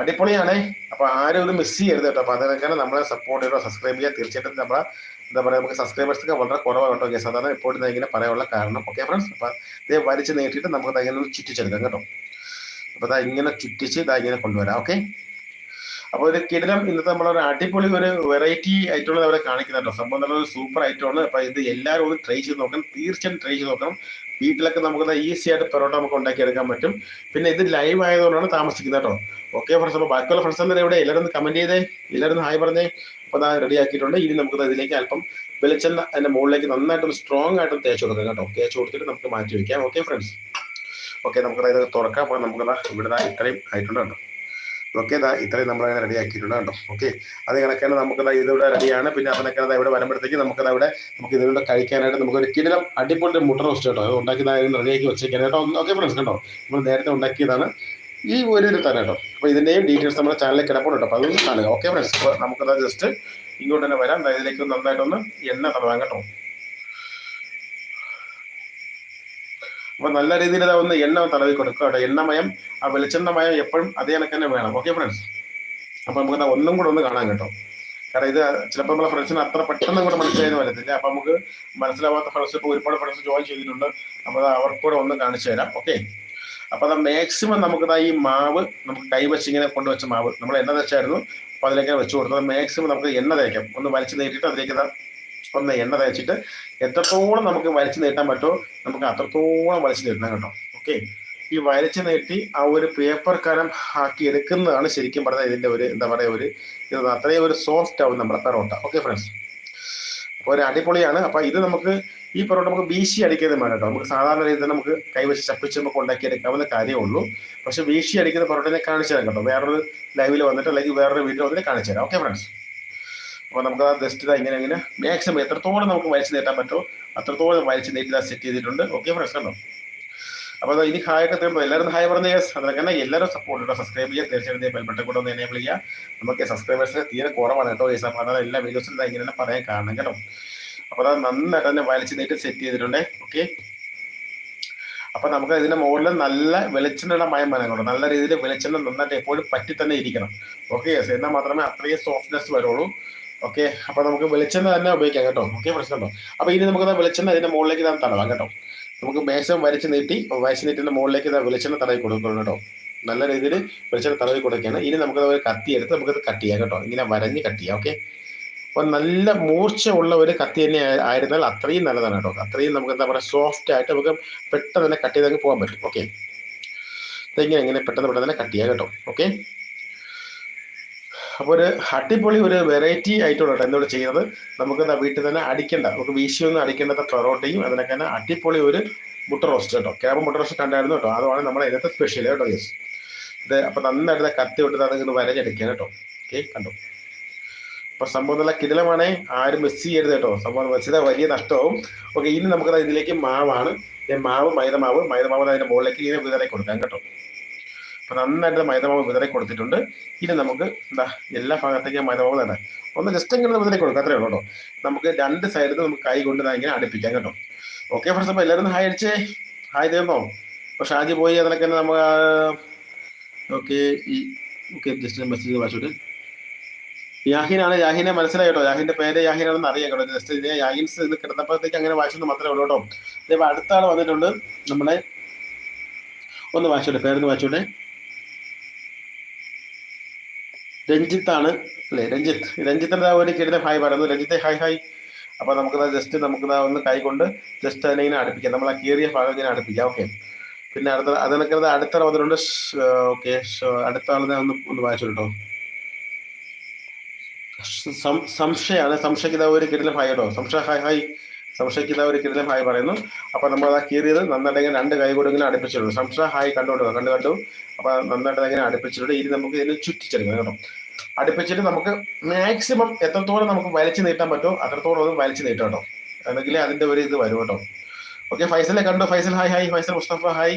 അടിപൊളിയാണേ. അപ്പൊ ആരും ഇത് മിസ് ചെയ്യരുത് കേട്ടോ. അപ്പൊ അതിനൊക്കെയാണ് നമ്മളെ സപ്പോർട്ട് ചെയ്യുക സബ്സ്ക്രൈബ് ചെയ്യുക തീർച്ചയായിട്ടും നമ്മളെ എന്താ പറയുക നമുക്ക് സബ്സ്ക്രൈബേഴ്സ് ഒക്കെ വളരെ കുറവാണ് കേട്ടോ സാധാരണ ഇപ്പോൾ ഇങ്ങനെ പറയാനുള്ള കാരണം. ഓക്കെ ഫ്രണ്ട്സ് അപ്പൊ ഇത് വലിച്ച് നീട്ടിയിട്ട് നമുക്ക് ഇങ്ങനെ ചുറ്റിച്ചെടുക്കാം കേട്ടോ. അപ്പൊ ഇതാ ഇങ്ങനെ ചുറ്റിച്ച് ഇതാ ഇങ്ങനെ കൊണ്ടുവരാം. ഓക്കെ അപ്പോൾ ഒരു കിടിലം ഇന്നത്തെ നമ്മളൊരു അടിപൊളി ഒരു വെറൈറ്റി ഐറ്റമാണ് അവിടെ കാണിക്കുന്നുണ്ടോ സംഭവം നല്ല ഒരു സൂപ്പർ ഐറ്റം ആണ്. അപ്പൊ ഇത് എല്ലാവരും ഒന്ന് ട്രൈ ചെയ്ത് നോക്കണം. തീർച്ചയായും ട്രൈ ചെയ്ത് നോക്കണം. വീട്ടിലൊക്കെ നമുക്ക് ഈസി ആയിട്ട് പെറോട്ട നമുക്ക് ഉണ്ടാക്കിയെടുക്കാൻ പറ്റും. പിന്നെ ഇത് ലൈവ് ആയതുകൊണ്ടാണ് താമസിക്കുന്നത് കേട്ടോ. ഓക്കെ ഫ്രണ്ട്സ് അപ്പോൾ ബാക്കിയുള്ള ഫ്രണ്ട്സ് എന്തായാലും ഇവിടെ എല്ലാവരും കമന്റ് ചെയ്തേ. എല്ലാവരും ഹായ് പറഞ്ഞേ. അപ്പോൾ അതാ റെഡി ആക്കിയിട്ടുണ്ട്. ഇനി നമുക്ക് അതിലേക്ക് അല്പം വെളിച്ചെണ്ണ അതിന്റെ മുകളിലേക്ക് നന്നായിട്ട് സ്ട്രോങ് ആയിട്ട് തേച്ച് കൊടുക്കാം കേട്ടോ. തേച്ച് കൊടുത്തിട്ട് നമുക്ക് മാറ്റി വെക്കാം. ഓക്കെ ഫ്രണ്ട്സ് ഓക്കെ നമുക്ക് ഇത് തുറക്കാം. അപ്പോൾ നമുക്ക് ഇവിടെ ഇത്രയും ആയിട്ടുണ്ട് കേട്ടോ. ഓക്കെ ഇതാ ഇത്രയും നമ്മൾ അങ്ങനെ റെഡി ആക്കിയിട്ടുണ്ട് കേട്ടോ. ഓക്കെ അത് കണക്കാണ് നമുക്ക് ദാ ഇതിവിടെ റെഡിയാണ് പിന്നെ അതിനൊക്കെ ഇവിടെ വരുമ്പോഴത്തേക്ക് നമുക്കത് അവിടെ നമുക്ക് ഇതിലൂടെ കഴിക്കാനായിട്ട് നമുക്കൊരു കിടിലം അടിപൊളി മുട്ട റോസ്റ്റ് കേട്ടോ. അത് ഉണ്ടാക്കി റെഡിയാക്കി വെച്ചേക്കാൻ കേട്ടോ. ഓക്കെ ഫ്രണ്ട്സ് കേട്ടോ നമ്മൾ നേരത്തെ ഉണ്ടാക്കിയതാണ് ഈ ഒരു ഇത് തന്നെ കേട്ടോ. അപ്പോൾ ഇതിന്റെയും ഡീറ്റെയിൽസ് നമ്മുടെ ചാനലിൽ കിടപ്പുണ്ട് കേട്ടോ. അപ്പോൾ അതൊന്ന് കാണുക. ഓക്കെ ഫ്രണ്ട്സ് അപ്പോൾ നമുക്കത് ജസ്റ്റ് ഇങ്ങോട്ട് തന്നെ വരാം. ഇതിലേക്ക് നന്നായിട്ടൊന്ന് എണ്ണ തടവാം കേട്ടോ. അപ്പൊ നല്ല രീതിയിൽ അത് ഒന്ന് എണ്ണ തടവി കൊടുക്കുക കേട്ടോ. എണ്ണമയം ആ വെളിച്ചെണ്ണമയം എപ്പോഴും അതേ കണക്ക് തന്നെ വേണം. ഓക്കെ ഫ്രണ്ട്സ് അപ്പൊ നമുക്ക് ഒന്നും കൂടെ ഒന്ന് കാണാൻ കേട്ടോ. കാരണം ഇത് ചിലപ്പോൾ നമ്മളെ ഫ്രണ്ട്സിന് അത്ര പെട്ടെന്ന് കൂടെ മനസ്സിലായെന്ന് വരത്തില്ല. അപ്പൊ നമുക്ക് മനസ്സിലാവാത്ത ഫ്രണ്ട്സ് ഇപ്പോൾ ഒരുപാട് ഫ്രണ്ട്സ് ജോയിൻ ചെയ്തിട്ടുണ്ട്. അപ്പൊ അത് അവർക്ക് കൂടെ ഒന്ന് കാണിച്ചു തരാം. ഓക്കെ അപ്പൊ അത് മാക്സിമം നമുക്ക് ദാ ഈ മാവ് നമുക്ക് കൈവച്ച് ഇങ്ങനെ കൊണ്ടുവച്ച മാവ് നമ്മൾ എണ്ണ തേച്ചായിരുന്നു. അപ്പൊ അതിലേക്ക് വെച്ച് കൊടുത്തത്. മാക്സിമം നമുക്ക് എണ്ണ തേക്കാം. ഒന്ന് വലിച്ചു നീട്ടിയിട്ട് അതിലേക്ക് ഒന്ന് എണ്ണ തേച്ചിട്ട് എത്രത്തോളം നമുക്ക് വലിച്ചു നീട്ടാൻ പറ്റുമോ നമുക്ക് അത്രത്തോളം വലിച്ചു നീട്ടണം കേട്ടോ. ഓക്കെ ഈ വലിച്ചു നീട്ടി ആ ഒരു പേപ്പർ കരം ആക്കി എടുക്കുന്നതാണ് ശരിക്കും പറഞ്ഞാൽ ഇതിന്റെ ഒരു എന്താ പറയുക ഒരു ഇത് അത്രയും ഒരു സോഫ്റ്റ് ആവും നമ്മുടെ പെറോട്ട. ഓക്കെ ഫ്രണ്ട്സ് അപ്പോൾ ഒരു അടിപൊളിയാണ്. അപ്പൊ ഇത് നമുക്ക് ഈ പൊറോട്ട നമുക്ക് വീശി അടിക്കുന്നത് വേണം കേട്ടോ. നമുക്ക് സാധാരണ രീതിയിൽ നമുക്ക് കൈവശം ചപ്പിച്ച് നമുക്ക് ഉണ്ടാക്കിയെടുക്കാവുന്ന കാര്യമേ ഉള്ളൂ പക്ഷെ വീശി അടിക്കുന്ന പെറോട്ടിനെ കാണിച്ചു തരാം കേട്ടോ. വേറൊരു ലൈവിൽ വന്നിട്ട് അല്ലെങ്കിൽ വേറൊരു വീട്ടിൽ വന്നിട്ട് കാണിച്ചു തരാം. ഓക്കെ ഫ്രണ്ട്സ് അപ്പോൾ നമുക്ക് ജസ്റ്റ് ഇങ്ങനെ ഇങ്ങനെ മാക്സിമം എത്രത്തോളം നമുക്ക് വലിച്ചു നീട്ടാൻ പറ്റുമോ അത്രത്തോളം വലിച്ചു നീട്ടി സെറ്റ് ചെയ്തിട്ടുണ്ട്. ഓക്കെ ഫ്രണ്ട്സ് കണ്ടോ? അപ്പോൾ ഇനി ഹായ് ഒക്കെ തീർന്നു എല്ലാവരും ഹായ് പറഞ്ഞു യെസ് അതിനൊക്കെ തന്നെ എല്ലാവരും സപ്പോർട്ട് കേട്ടോ സബ്സ്ക്രൈബ് ചെയ്യുക തീർച്ചയായിട്ടും ഇതേ കൂടെ ഒന്ന് എനേബിൾ ചെയ്യുക നമുക്ക് സബ്സ്ക്രൈബേഴ്സ് തീരെ കുറവാണ് കേട്ടോ ഈ സമാധാനം എല്ലാ വീഡിയോസിലും ഇങ്ങനെ പറയാൻ കാണണം കേട്ടോ. അപ്പോൾ അത് നന്നായിട്ട് തന്നെ വലിച്ചു നീട്ടി സെറ്റ് ചെയ്തിട്ടുണ്ട്. ഓക്കെ അപ്പൊ നമുക്ക് ഇതിന്റെ മുകളിൽ നല്ല വെളിച്ചെണ്ണയുടെ മയം കേട്ടോ. നല്ല രീതിയിൽ വെളിച്ചെണ്ണ നന്നായിട്ട് എപ്പോഴും പറ്റി തന്നെ ഇരിക്കണം. ഓക്കെ എന്നാൽ മാത്രമേ അത്രയും സോഫ്റ്റ്നെസ് വരുള്ളൂ. ഓക്കെ അപ്പൊ നമുക്ക് വെളിച്ചെണ്ണ തന്നെ ഉപയോഗിക്കാം കേട്ടോ. ഓക്കെ പ്രശ്നം കേട്ടോ അപ്പൊ ഇനി നമുക്ക് വെളിച്ചെണ്ണ ഇതിന്റെ മുകളിലേക്ക് ഇതാ തടവാം കേട്ടോ. നമുക്ക് മേശം വരച്ച് നീട്ടി വരച്ച് നീട്ടിന്റെ മുകളിലേക്ക് വെളിച്ചെണ്ണ തടവി കൊടുക്കണം കേട്ടോ. നല്ല രീതിയിൽ വെളിച്ചെണ്ണ തടവി കൊടുക്കുകയാണ്. ഇനി നമുക്ക് കത്തി എടുത്ത് നമുക്കത് കട്ട് ചെയ്യാം കേട്ടോ. ഇങ്ങനെ വരഞ്ഞ് കട്ട് ചെയ്യാം. ഓക്കെ അപ്പൊ നല്ല മൂർച്ച ഉള്ള ഒരു കത്തി തന്നെ ആയ- ആയിരുന്നാൽ അത്രയും നല്ലതാണ് കേട്ടോ. അത്രയും നമുക്ക് എന്താ പറയുക സോഫ്റ്റ് ആയിട്ട് നമുക്ക് പെട്ടെന്ന് തന്നെ കട്ട് ചെയ്തങ്ങ് പോകാൻ പറ്റും. ഓക്കെ ഇങ്ങനെ ഇങ്ങനെ പെട്ടെന്ന് പെട്ടെന്ന് തന്നെ കട്ട് ചെയ്യാം കേട്ടോ. ഓക്കെ അപ്പോൾ ഒരു അടിപൊളി ഒരു വെറൈറ്റി ആയിട്ടുള്ള എന്നോട് ചെയ്യുന്നത്. നമുക്ക് എന്താ വീട്ടിൽ തന്നെ അടിക്കേണ്ട നമുക്ക് വീശിയൊന്നും അടിക്കേണ്ടത്ര പൊറോട്ടയും അതിനൊക്കെ തന്നെ അടിപൊളി ഒരു മുട്ട റോസ്റ്റ് കേട്ടോ. ക്യാബ് മുട്ട റോസ്റ്റ് കണ്ടായിരുന്നു കേട്ടോ. അതാണ് നമ്മുടെ ഇന്നത്തെ സ്പെഷ്യൽ കേട്ടോ യെസ് ഇത് അപ്പോൾ നന്നായിട്ട് കത്തി വിട്ടത് അത് ഇങ്ങോട്ട് വരഞ്ഞെടുക്കുക കേട്ടോ. ഓക്കെ കണ്ടോ? അപ്പൊ സംഭവം നല്ല കിടിലമാണേ. ആരും മിസ് ചെയ്യരുത് കേട്ടോ. സംഭവം വെച്ചത് വലിയ നഷ്ടമാവും. ഓക്കെ ഇനി നമുക്ക് ഇതിലേക്ക് മാവാണ്. ഈ മാവ് മൈദമാവ്. മൈദമാവ് അതിന്റെ മുകളിലേക്ക് ഇങ്ങനെ വിതറി കൊടുക്കാം കേട്ടോ. നന്നായിട്ട് മൈദമാവ് വിതറി കൊടുത്തിട്ടുണ്ട്. ഇനി നമുക്ക് എന്താ എല്ലാ ഭാഗത്തേക്കും മൈദമാവ് തന്നെ ഒന്ന് ജസ്റ്റ് ഇങ്ങനെ വിതറി കൊടുക്കാം അത്രേ ഉള്ളൂ കേട്ടോ. നമുക്ക് രണ്ട് സൈഡിൽ നമുക്ക് കൈ കൊണ്ട് ഇങ്ങനെ അടുപ്പിക്കാം കേട്ടോ. ഓക്കെ ഫ്രണ്ട്സ് അപ്പൊ എല്ലാവരും ഹായ് അടിച്ചേ. ഹായ് തീർന്നോ അപ്പൊ ഷാജി പോയി അതിനൊക്കെ നമുക്ക് ഓക്കെ ഈ ഓക്കെ ജസ്റ്റ് മെസ്സേജ് വായിച്ചോട്ട് യാഹിനാണ് യാഹിനെ മനസ്സിലായി കേട്ടോ. യാഹിന്റെ പേര് യാഹിനാണെന്ന് അറിയാം കേട്ടോ. ജസ്റ്റ് ഇതിനെ യാഹിൻസ് ഇത് കിടന്നപ്പോഴത്തേക്ക് അങ്ങനെ വായിച്ചെന്ന് മാത്രമേ ഉള്ളൂ കേട്ടോ. അതേപോലെ അടുത്ത ആൾ വന്നിട്ടുണ്ട്. നമ്മുടെ ഒന്ന് വായിച്ചോട്ടെ പേരൊന്ന് വായിച്ചോട്ടെ. രഞ്ജിത്താണ്. അല്ലേ? രഞ്ജിത്ത്. രഞ്ജിത്തിന്റെ ഒരു കിടന്ന ഹായ് പറയുന്നു രഞ്ജിത്തെ ഹായ് ഹായ്. അപ്പോൾ നമുക്ക് ജസ്റ്റ് നമുക്ക് ഒന്ന് കൈ കൊണ്ട് ജസ്റ്റ് അതിനെ ഇങ്ങനെ അടുപ്പിക്കാം. നമ്മൾ ആ കീറിയ ഭാഗം ഇങ്ങനെ അടുപ്പിക്കാം. ഓക്കെ. പിന്നെ അടുത്ത അതിനൊക്കെ അടുത്ത വന്നിട്ടുണ്ട് ഓക്കെ. അടുത്ത ആളിനെ ഒന്ന് ഒന്ന് വായിച്ചു കേട്ടോ സം- സംശയാണ് സംശയിക്കുന്ന ഒരു കിടിലം ഹായ് കേട്ടോ. സംശയ ഹായ് ഹായ്. സംശയിക്കുന്ന ഒരു കിടിലം ഹായ് പറയുന്നു. അപ്പോൾ നമ്മൾ ആ കീറിയത് നന്നായിട്ട് രണ്ട് കൈ കൂടെ ഇങ്ങനെ അടുപ്പിച്ചിട്ടുണ്ട്. സംശയ ഹായ് കണ്ടുകൊണ്ട് കണ്ടു കണ്ടു. അപ്പൊ നന്നായിട്ട് ഇങ്ങനെ അടുപ്പിച്ചിട്ടുണ്ട്. ഇനി നമുക്ക് ഇതിന് ചുറ്റിച്ചെടുക്കണം കേട്ടോ. അടുപ്പിച്ചിട്ട് നമുക്ക് മാക്സിമം എത്രത്തോളം നമുക്ക് വലിച്ചു നീട്ടാൻ പറ്റുമോ അത്രത്തോളം അത് വലിച്ചു നീട്ടാം കേട്ടോ. അല്ലെങ്കിൽ അതിന്റെ ഒരു ഇത് വരും കേട്ടോ. ഓക്കെ ഫൈസലെ കണ്ടോ? Faisal hi hi Faisal Mustafa hi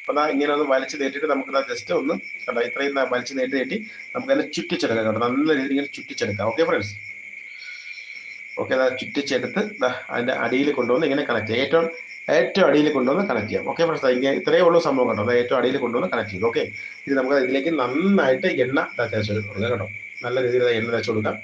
അപ്പൊ ഇങ്ങനെ ഒന്ന് വലിച്ചു നീട്ടിട്ട് നമുക്ക് ജസ്റ്റ് ഒന്ന് കണ്ടോ ഇത്രയും വലിച്ചു നീട്ടി നീട്ടി നമുക്ക് അതിനെ ചുറ്റിച്ചെടുക്കാം കേട്ടോ. നല്ല രീതിയിൽ ഇങ്ങനെ ചുറ്റിച്ചെടുക്കാം. ഓക്കെ ഫ്രണ്ട്സ് ഓക്കെ അതാ ചുറ്റിച്ചെടുത്ത് ദാ അതിന്റെ അടിയിൽ കൊണ്ടുവന്ന് ഇങ്ങനെ കണക്ട് ചെയ്യാം. ഏറ്റവും ഏറ്റവും അടിയിൽ കൊണ്ടുവന്ന് കണക്ട് ചെയ്യാം. ഓക്കെ ഫ്രണ്ട്സ് ഇങ്ങനെ ഇത്രയേ ഉള്ളൂ സംഭവം കണ്ടോ അത് ഏറ്റവും അടിയിൽ കൊണ്ടുവന്ന് കണക്ട് ചെയ്യും ഓക്കെ ഇത് നമുക്ക് ഇതിലേക്ക് നന്നായിട്ട് എണ്ണ തേച്ച് കൊടുക്കാം കേട്ടോ. നല്ല രീതിയിൽ എണ്ണ തേച്ച് കൊടുക്കാം.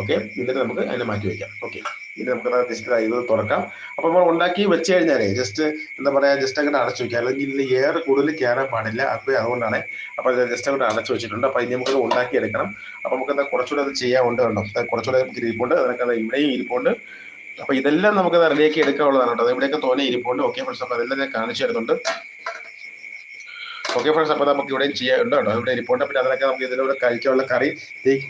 ഓക്കെ എന്നിട്ട് നമുക്ക് അതിനെ മാറ്റി വയ്ക്കാം. ഓക്കെ ഇത് നമുക്ക് ജസ്റ്റ് ഇത് തുറക്കാം. അപ്പോൾ നമ്മൾ ഉണ്ടാക്കി വെച്ച് കഴിഞ്ഞാലേ ജസ്റ്റ് എന്താ പറയാ ജസ്റ്റ് അങ്ങോട്ട് അടച്ചു വെക്കുക അല്ലെങ്കിൽ ഇതിൽ ഏറെ കൂടുതൽ കയറാൻ പാടില്ല. അപ്പൊ അതുകൊണ്ടാണ്. അപ്പോൾ ജസ്റ്റ് അങ്ങോട്ട് അടച്ചു വെച്ചിട്ടുണ്ട്. അപ്പൊ ഇനി നമുക്ക് ഉണ്ടാക്കി എടുക്കണം അപ്പൊ നമുക്ക് എന്താ കുറച്ചുകൂടെ അത് ചെയ്യാനുണ്ട് കണ്ടോ അത് കുറച്ചുകൂടെ നമുക്ക് ഇരിപ്പുണ്ട്. അതിനൊക്കെ അത് ഇവിടെയും ഇരിപ്പുണ്ട്. അപ്പൊ ഇതെല്ലാം നമുക്ക് റെഡിയാക്കി എടുക്കാനുള്ളതാണ് കേട്ടോ. ഇവിടെയൊക്കെ തോനെ ഇരിപ്പുണ്ട്. ഓക്കെ ഫ്രണ്ട്സ് അപ്പൊ അതെല്ലാം ഞാൻ കാണിച്ചു തരുന്നുണ്ട്. ഓക്കെ ഫ്രണ്ട്സ് അപ്പൊ നമുക്ക് ഇവിടെയും ചെയ്യാനുണ്ട് കേട്ടോ ഇവിടെ ഇരിപ്പുണ്ട്. പിന്നെ അതിനൊക്കെ നമുക്ക് ഇതിലൂടെ കഴിക്കാനുള്ള കറി.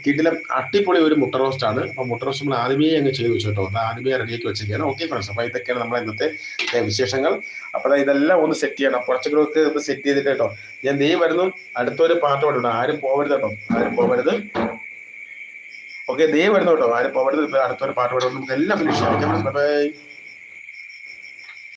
കിടിലം അട്ടിപ്പൊളി ഒരു മുട്ട റോസ്റ്റ് ആണ്. അപ്പൊ മുട്ട റോസ്റ്റ് നമ്മൾ ആദ്യമേ അങ്ങ് ചെയ്ത് വെച്ചു കേട്ടോ. അത് ആദ്യമേ റെഡിയാക്കി വെച്ചിരിക്കുകയാണ്. ഓക്കെ ഫ്രണ്ട്സ് അപ്പൊ ഇതൊക്കെയാണ് നമ്മളെ ഇന്നത്തെ വിശേഷങ്ങൾ. അപ്പൊ ഇതെല്ലാം ഒന്ന് സെറ്റ് ചെയ്യണം. കുറച്ചുകൂടെ ഒന്ന് സെറ്റ് ചെയ്തിട്ട് കേട്ടോ. ഞാൻ നീ വരുന്നു. അടുത്തൊരു പാട്ട് പാടുണ്ട് ആരും പോവരുത് കേട്ടോ. ആരും പോവരുത്. ഓക്കെ ദേ വരുന്നു കേട്ടോ ആരും അവിടെ അടുത്തൊരു പാട്ട് പാടും. നമുക്ക് എല്ലാം ഫിനിഷ് ചെയ്യാം. ബൈ